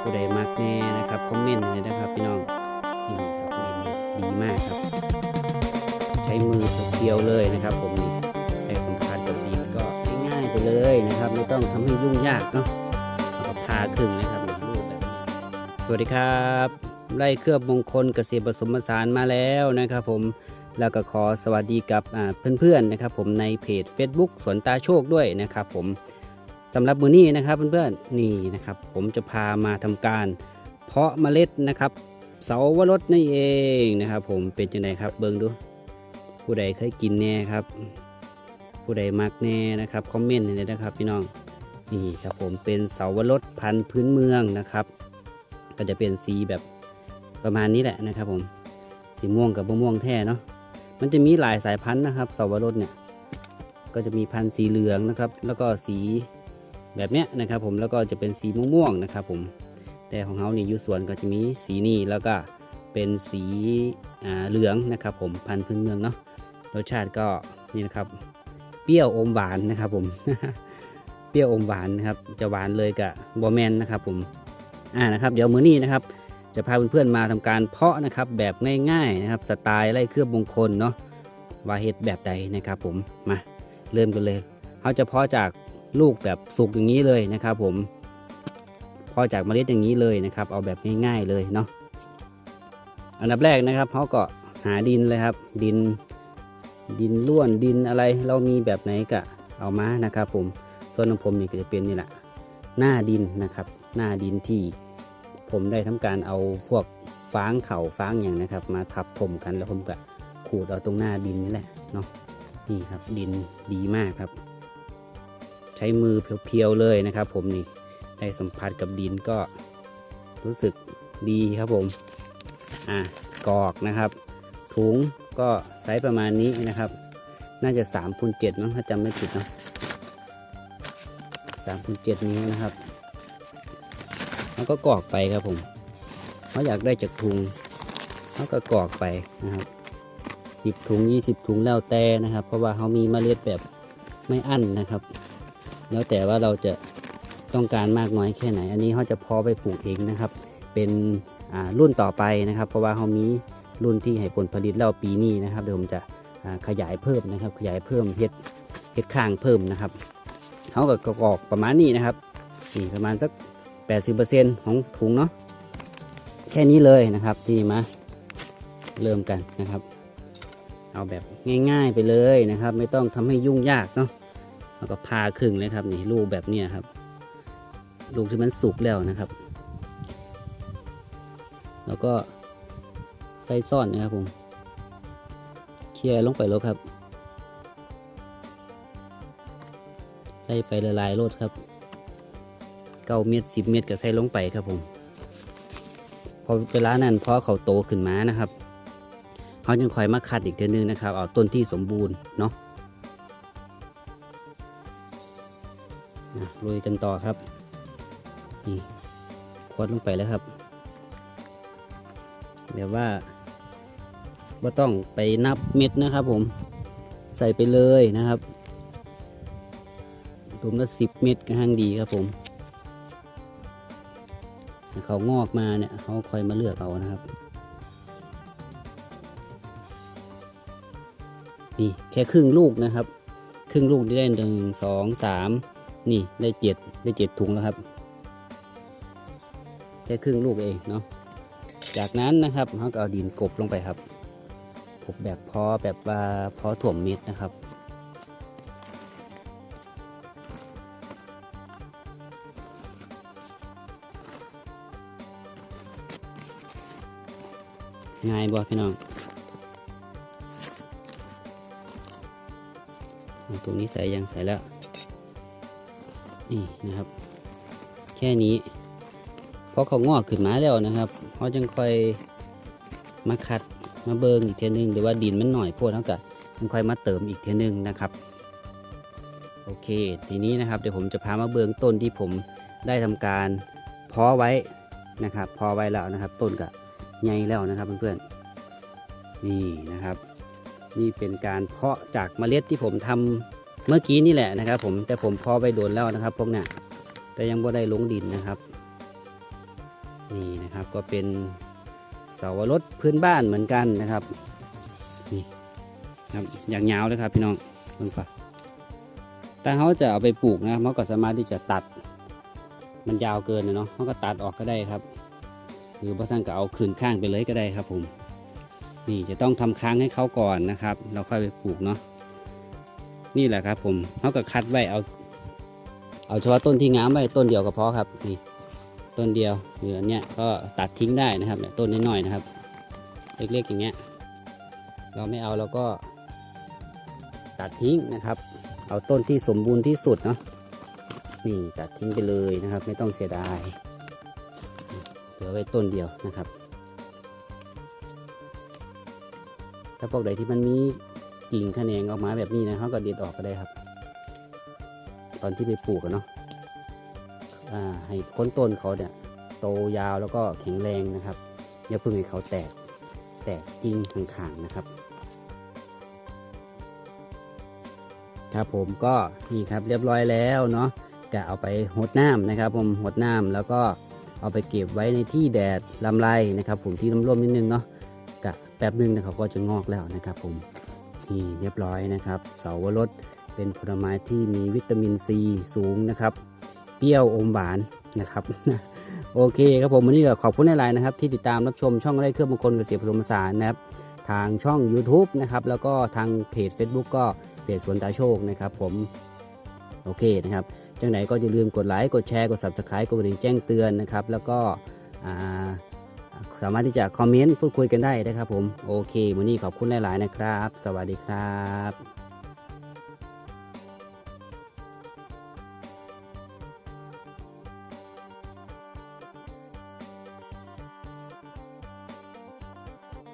ผู้ใดมักแน่นะครับคอมเมนต์เลยนะครับพี่น้องนี่ครับดีมากครับ ใช้มือเพียวเลยนะครับ ผมนี่แต่สัมผัสกับดินก็ง่ายไปเลยนะครับ ไม่ต้องทำให้ยุ่งยากเนาะแล้วก็พาครึ่งนะครับรูปแบบนี้สวัสดีครับไล่เครือบมงคลเกษตรผสมผสานมาแล้วนะครับ ผมแล้วก็ขอสวัสดีกับเพื่อนๆนะครับ ผมในเพจ Facebook สวนตาโชคด้วยนะครับ ผม สำหรับมือนี้นะครับเพื่อนๆนี่นะครับ ผมจะพามาทำการ เพาะเมล็ดนะครับ เสาวรสนี่เองนะครับ ผมเป็นยังไงครับเบิ่งดู ผู้ใดเคยกินแน่ครับ ผู้ใดมักแน่นะครับคอมเมนต์เลยนะครับ พี่น้องนี่ครับผมเป็นเสาวรสพันธุ์พื้นเมืองนะครับ ก็จะเป็นสีแบบประมาณนี้แหละนะครับ ผมสีม่วงกับม่วงแท้เนาะมันจะมีหลายสายพันธุ์นะครับเสาวรสเนี่ยก็จะมีพันธุ์สีเหลืองนะครับ แล้วก็สี แบบเนี้ยนะครับผมแล้วก็จะเป็นสีม่วงๆนะครับผมแต่ของเขานี่ยูสวนก็จะมีสีนี่แล้วก็เป็นสีอ่าเหลืองนะครับผมพันธุ์พื้นเมืองเนาะรสชาติก็นี่นะครับ เปรี้ยวอมหวานนะครับผมเปรี้ยวอมหวานนะครับจะหวานเลยกับบอแมนนะครับผมอ่านะครับเดี๋ยวมื้อนี้นะครับ จะพาเพื่อนๆมาทำการเพาะนะครับแบบง่ายๆนะครับสไตล์ไล่เครือบมงคลเนาะว่าเฮ็ดแบบใดนะครับผมมาเริ่มกันเลยเขาจะเพาะจาก ลูกแบบสุกอย่างนี้เลยนะครับ ผมพาะจากเมล็ดอย่างนี้เลยนะครับ เอาแบบง่ายๆเลยเนาะอันดับแรกนะครับเขาก็หาดินเลยครับ ดิน ดินล้วนดินอะไร เรามีแบบไหนก็เอามานะครับ ผมส่วนของผมนี่ก็จะเป็นนี่แหละหน้าดินนะครับ หน้าดินที่ผมได้ทำการเอาพวกฟางเข่าฟางอย่างนะครับ มาทับถมกันแล้วผมก็ขูดเอาตรงหน้าดินนี่แหละเนาะนี่ครับดินดีมากครับ ช้มือเพียวๆเลยนะครับ ผมนี่ได้สัมผัสกับดินก็รู้สึกดีครับผมอะกอกนะครับ ถุงก็ไซส์ประมาณนี้นะครับ น่าจะ3คูณ7มั้งถ้าจำไม่ผิดเนาะ3คูณ7นิ้วนะครับแล้วก็กอกไปครับผมเขาอยากได้จากถุงเขาก็กอกไปนะครับ10ถุง20ถุงแล้วแต่นะครับ เพราะว่าเขามีเมล็ดแบบไม่อั้นนะครับ แล้วแต่ว่าเราจะต้องการมากน้อยแค่ไหน อันนี้เขาจะพาะไปปลูกเองนะครับ เป็นรุ่นต่อไปนะครับ เพราะว่าเขามีรุ่นที่ให้ผลผลิตแล้วปีนี้นะครับเดี๋ยวผมจะขยายเพิ่มนะครับ ขยายเพิ่มเฮ็ดเฮ็ดข้างเพิ่มนะครับเขาก็กรอกประมาณนี้นะครับนี่ประมาณสัก 80%ของถุงเนาะแค่นี้เลยนะครับที่มาเริ่มกันนะครับ เอาแบบง่าย ๆไปเลยนะครับ ไม่ต้องทำให้ยุ่งยากเนาะ แล้วก็พาครึ่งเลยครับนี่ลูกแบบเนี้ยครับ ลูกที่มันสุกแล้วนะครับ แล้วก็ใส่ซ่อนนะครับผมเคลียร์ลงไปแล้วครับ ใส่ไปละลายโลดครับเก้าเม็ดสิบเม็ดก็ใส่ลงไปครับผมพอเวลานั้นพอเขาโตขึ้นมานะครับเขาจึงคอยมาคัดอีกเทีนึงนะครับ เอาต้นที่สมบูรณ์เนาะ อะลุยกันต่อครับ นี่คดลงไปแล้วครับเดี๋ยวว่าว่าต้องไปนับเม็ดนะครับผมใส่ไปเลยนะครับตุ่มละสิบเม็ดก็ห้างดีครับผมเขางอกมาเนี่ยเขาคอยมาเลือกเอานะครับนี่แค่ครึ่งลูกนะครับ ครึ่งลูกได้หนึ่งสองสาม นี่ได้เจ็ดได้เจ็ดถุงแล้วครับแค่ครึ่งลูกเองเนาะจากนั้นนะครับเราก็เอาดินกบลงไปครับกบแบบพอแบบว่าพอถ่วมมิดนะครับง่ายบ่พี่น้องตรงนี้ใส่ยังใส่แล้ว นี่นะครับ แค่นี้พอเขางอกขึ้นมาแล้วนะครับเขาจึงค่อยมาคัดมาเบิงอีกเทีนึงหรือว่าดินมันหน่อยโพดเท่ากับจึงค่อยมาเติมอีกเทีนึงนะครับโอเค ทีนี้นะครับเดี๋ยวผมจะพามาเบิงต้นที่ผมได้ทำการเพาะไว้นะครับเพาะไว้แล้วนะครับต้นกับใหญ่แล้วนะครับเพื่อนๆนี่นะครับ นี่เป็นการเพาะจากเมล็ดที่ผมทำ เมื่อกี้นี่แหละนะครับ ผมแต่ผมพาะไปโดนแล้วนะครับ พวกเนี้ยแต่ยังบ่ได้ลงดินนะครับ นี่นะครับก็เป็นเสาวรสพื้นบ้านเหมือนกันนะครับนี่ครับอย่างยาวเลยครับพี่น้องเบิ่งปะถ้าเขาจะเอาไปปลูกนะเขาก็สามารถที่จะตัด มันยาวเกินนะเนาะเขาก็ตัดออกก็ได้ครับหรือบางท่านก็เอาคืนข้างไปเลยก็ได้ครับผม นี่จะต้องทำค้างให้เขาก่อนนะครับ เราค่อยไปปลูกเนาะ นี่แหละครับ ผมเขาก็คัดไว้เอา เอาเฉพาะต้นที่งามไว้ต้นเดียวก็พอครับนี่ต้นเดียวหรืออันเนี้ยก็ตัดทิ้งได้นะครับเนี่ยต้นน้อยๆนะครับ เล็กๆอย่างเงี้ย เราไม่เอาเราก็ตัดทิ้งนะครับ เอาต้นที่สมบูรณ์ที่สุดเนาะนี่ตัดทิ้งไปเลยนะครับ ไม่ต้องเสียดายเหลือไว้ต้นเดียวนะครับ ถ้าพวกใดที่มันมี กิ่งแขนงออกมาแบบนี้นะเขาก็เด็ดออกก็ได้ครับ ตอนที่ไปปลูกเนาะให้ค้นต้นเขาเนี่ยโตยาวแล้วก็แข็งแรงนะครับอย่าเพิ่งให้เขาแตกแตกจริงข้างๆนะครับ ครับผมก็นี่ครับเรียบร้อยแล้วเนาะก็เอาไปหดน้ำนะครับ ผมหดน้ำแล้วก็เอาไปเก็บไว้ในที่แดดลำไรนะครับ ผมที่ร่มๆนิดนึงเนาะกะแป๊บนึงนะครับก็จะงอกแล้วนะครับผม นี่เรียบร้อยนะครับ เสาวรสเป็นผลไม้ที่มีวิตามินซีสูงนะครับ เปรี้ยวอมหวานนะครับ โอเคครับผมวันนี้ก็ขอบคุณหลายๆนะครับ ที่ติดตามรับชมช่องไร่เครื่องมงคลเกษตรผสมผสานนะครับ ทางช่อง YouTube นะครับ แล้วก็ทางเพจ Facebook ก็เพจสวนตาโชคนะครับ ผมโอเคนะครับจังไหนก็อย่าลืมกดไลค์กดแชร์กด Subscribe กดกระดิ่งแจ้งเตือนนะครับ แล้วก็อ่า สามารถที่จะคอมเมนต์พูดคุยกันได้นะครับผม โอเควันนี้ขอบคุณหลาย ๆ นะครับ สวัสดีครับ